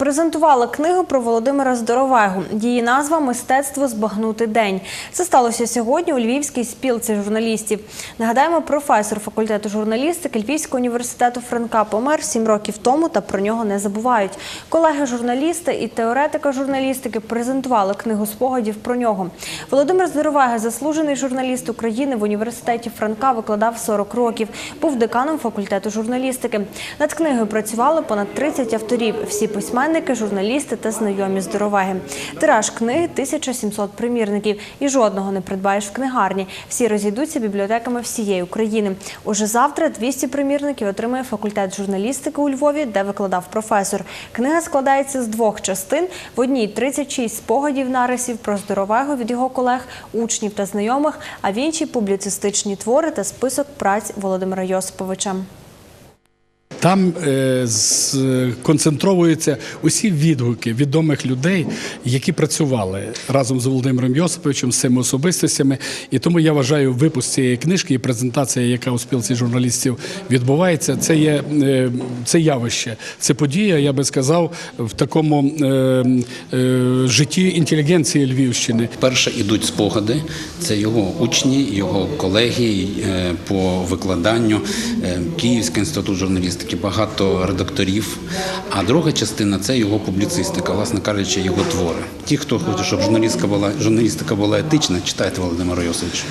презентували книгу про Володимира Здоровегу. Її назва Мистецтво збагнути день. Це сталося сьогодні у Львівській спілці журналістів. Нагадаємо, професор факультету журналістики Львівського університету Франка помер сім років тому, та про нього не забувають. Колеги журналісти і теоретика журналістики презентували книгу спогадів про нього. Володимир Здоровега, заслужений журналіст України в університеті Франка, викладав 40 років. Був деканом факультету журналістики. Над книгою працювали понад 30 авторів. Всі письменники, журналісти та знайомі здоровеги. Тираж книги 1700 примірників. І жодного не придбаєш в книгарні. Всі розійдуться бібліотеками всієї України. Уже завтра 200 примірників отримає факультет журналістики у Львові, де викладав професор. Книга складається з двох частин. В одній 36 спогадів нарисів про здоровего від його колег, учнів та знайомих, а в іншій публіцистичні твори та список праць Володимира Йосиповича. Там е, сконцентровуються усі відгуки відомих людей, які працювали разом з Володимиром Йосиповичем, з цими особистостями. І тому я вважаю, випуск цієї книжки і презентація, яка у спілці журналістів відбувається, це є е, це явище, це подія, я би сказав, в такому е, е, житті інтелігенції Львівщини. Перше ідуть спогади. Це його учні, його колеги е, по викладанню, Київський інститут журналістики, багато редакторів. А друга частина це його публіцистика, власне кажучи, його твори. Ті, хто хоче, щоб журналістика була журналістика була етична, читайте Володимира Йосовича.